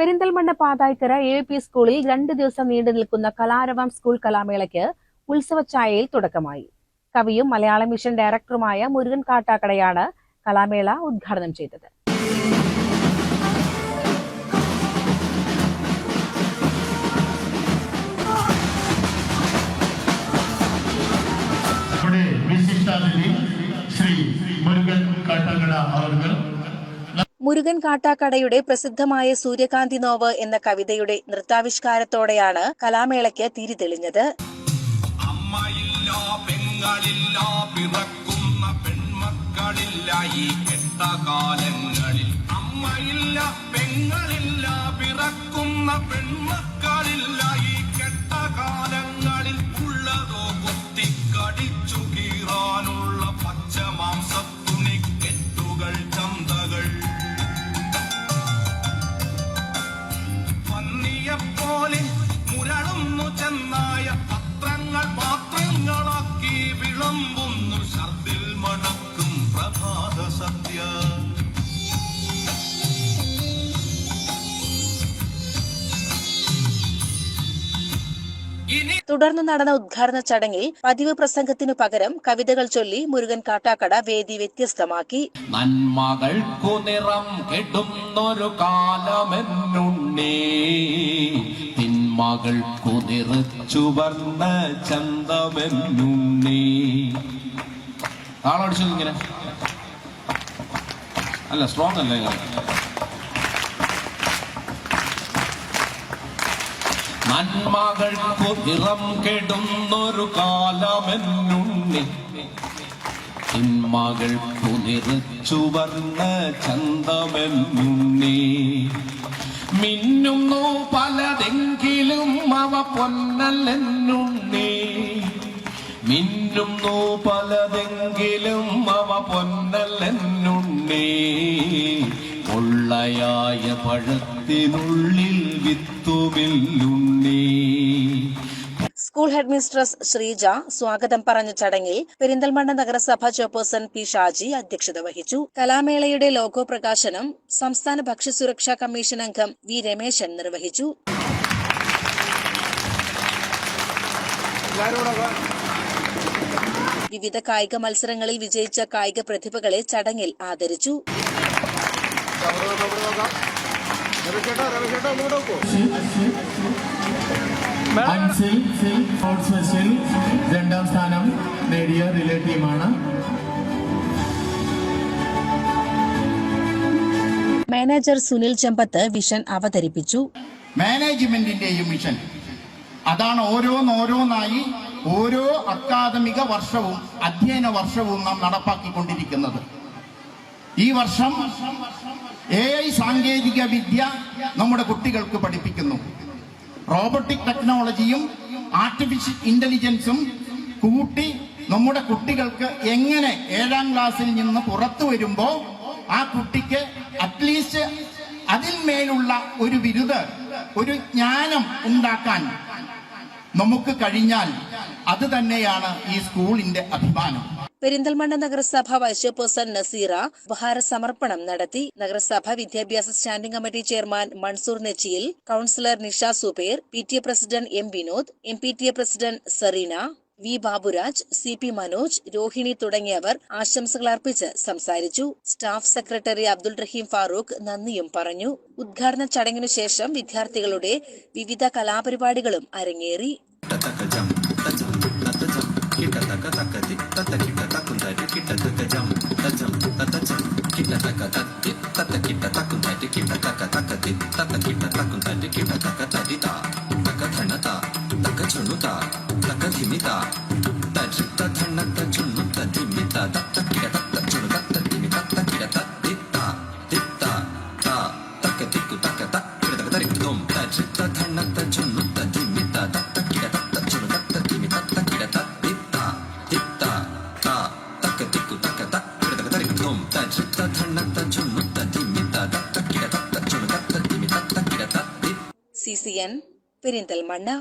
Perinthalmanna Pathaikkara A P സ്കൂളിൽ രണ്ട് ദിവസം നീണ്ടു നിൽക്കുന്ന കലാരവം സ്കൂൾ കലാമേളയ്ക്ക് ഉത്സവഛായയിൽ തുടക്കമായി. കവിയും മലയാള മിഷൻ ഡയറക്ടറുമായ മുരുകൻ കാട്ടാക്കടയാണ് കലാമേള ഉദ്ഘാടനം ചെയ്തത്. ശ്രീ മുരുകൻ കാട്ടാക്കട അവർ മുരുകൻ കാട്ടാക്കടയുടെ പ്രസിദ്ധമായ സൂര്യകാന്തി നോവ് എന്ന കവിതയുടെ നൃത്താവിഷ്കാരത്തോടെയാണ് കലാമേളയ്ക്ക് തിരിതെളിഞ്ഞത് തെളിഞ്ഞത്. പെൺമക്കളില്ല പെങ്ങളില്ല പിറക്കുന്ന പെൺമക്കളില്ല തുടർന്ന് നടന്ന ഉദ്ഘാടന ചടങ്ങിൽ പതിവ് പ്രസംഗത്തിനു പകരം കവിതകൾ ചൊല്ലി മുരുകൻ കാട്ടാക്കട വേദി വ്യത്യസ്തമാക്കി. നന്മകൾക്കു നിറം കെടുന്നൊരു കാലമെന്നുണ്ണേ. തിന്മകൾക്കു നിറച്ചു വർണ ചന്തമെന്നുണ്ണേ. ആളടിച്ചു അല്ല സ്ട്രോങ് അല്ല? നന്മകൾക്കു നിറം കെടുന്നൊരു കാലമെന്നുണ്ണി. തിന്മകൾക്കു നിറച്ചു വർണ ചന്തമെന്നുണ്ണി. മിന്നുന്നു പലതെങ്കിലും അവ പൊന്നല്ലെന്നുണ്ണി. മിന്നുന്നു പലതെങ്കിലും അവ പൊന്നല്ലെന്നുണ്ണി. പൊള്ളയായ പഴത്തിനുള്ളിൽ വിത്തുമില്ലുണ്ണി. സ്കൂൾ ഹെഡ്മിസ്ട്രസ് ശ്രീജ സ്വാഗതം പറഞ്ഞ ചടങ്ങിൽ പെരിന്തൽമണ്ണ നഗരസഭ ചെയർപേഴ്സൺ പി ഷാജി അധ്യക്ഷത വഹിച്ചു. കലാമേളയുടെ ലോഗോ പ്രകാശനം സംസ്ഥാന ഭക്ഷ്യസുരക്ഷാ കമ്മീഷൻ അംഗം വി രമേശൻ നിർവഹിച്ചു. വിവിധ കായിക മത്സരങ്ങളിൽ വിജയിച്ച കായിക പ്രതിഭകളെ ചടങ്ങിൽ ആദരിച്ചു. രണ്ടാം സ്ഥാനം നേടിയ റിലേ ടീമാണ് മാനേജർ സുനിൽ ചെമ്പത്ത് വിഷൻ അവതരിപ്പിച്ചു. മാനേജ്മെന്റിന്റെയും മിഷൻ. അതാണ് ഓരോന്നോരോന്നായി ഓരോ അക്കാദമിക വർഷവും അധ്യയന വർഷവും നാം നടപ്പാക്കിക്കൊണ്ടിരിക്കുന്നത്. ഈ വർഷം എ ഐ സാങ്കേതിക വിദ്യ നമ്മുടെ കുട്ടികൾക്ക് പഠിപ്പിക്കുന്നു. റോബോട്ടിക് ടെക്നോളജിയും ആർട്ടിഫിഷ്യൽ ഇന്റലിജൻസും കൂട്ടി നമ്മുടെ കുട്ടികൾക്ക് എങ്ങനെ ഏഴാം ക്ലാസ്സിൽ നിന്ന് പുറത്തു വരുമ്പോ ആ കുട്ടിക്ക് അറ്റ്ലീസ്റ്റ് അതിന്മേലുള്ള ഒരു ബിരുദ് ഒരു ജ്ഞാനം ഉണ്ടാക്കാൻ നമുക്ക് കഴിഞ്ഞാൽ അത് തന്നെയാണ് ഈ സ്കൂളിന്റെ അഭിമാനം. പെരിന്തൽമണ്ണ നഗരസഭ വൈസ് ചെയർപേഴ്സൺ നസീറ ഉപഹാര സമർപ്പണം നടത്തി. നഗരസഭ വിദ്യാഭ്യാസ standing committee chairman Mansoor Nechiyil councillor Nisha Zubair P T A president M Vinod M P T A president Sereena V Baburaj C P Manoj Rohini തുടങ്ങിയവർ ആശംസകൾ അർപ്പിച്ച് സംസാരിച്ചു. സ്റ്റാഫ് സെക്രട്ടറി അബ്ദുൾ റഹീം ഫാറൂഖ് നന്ദിയും പറഞ്ഞു. ഉദ്ഘാടന ചടങ്ങിനു ശേഷം വിദ്യാർത്ഥികളുടെ വിവിധ കലാപരിപാടികളും അരങ്ങേറി. కిట తక తక్కతి తత కిట తక్కుందటి కిట తక జం తజం తతజం కిట తక తత్తి తత కిట తక్కుందటి కిట తక తక్కతి తత కిట తక్కుందటి కిట తక తదిత తక ధణత తక చుణుత తక ధిమిత తజిత ధణత చుణుత ధిమిత తత్త కిట తత్త చుణు తత్త ధిమి తత్త కిట తత్తిత తిత్త త తక తిక్కు తక తక్ కిట తక తరిక్ தத்த சுத்த தன்னத்த சுண்ணுத்த திம்மித்த தத்த கிட தத்த சுழு தத்த திமி தத்த கிட தத்தி சிசிஎன் பிரிந்தல் மன்னா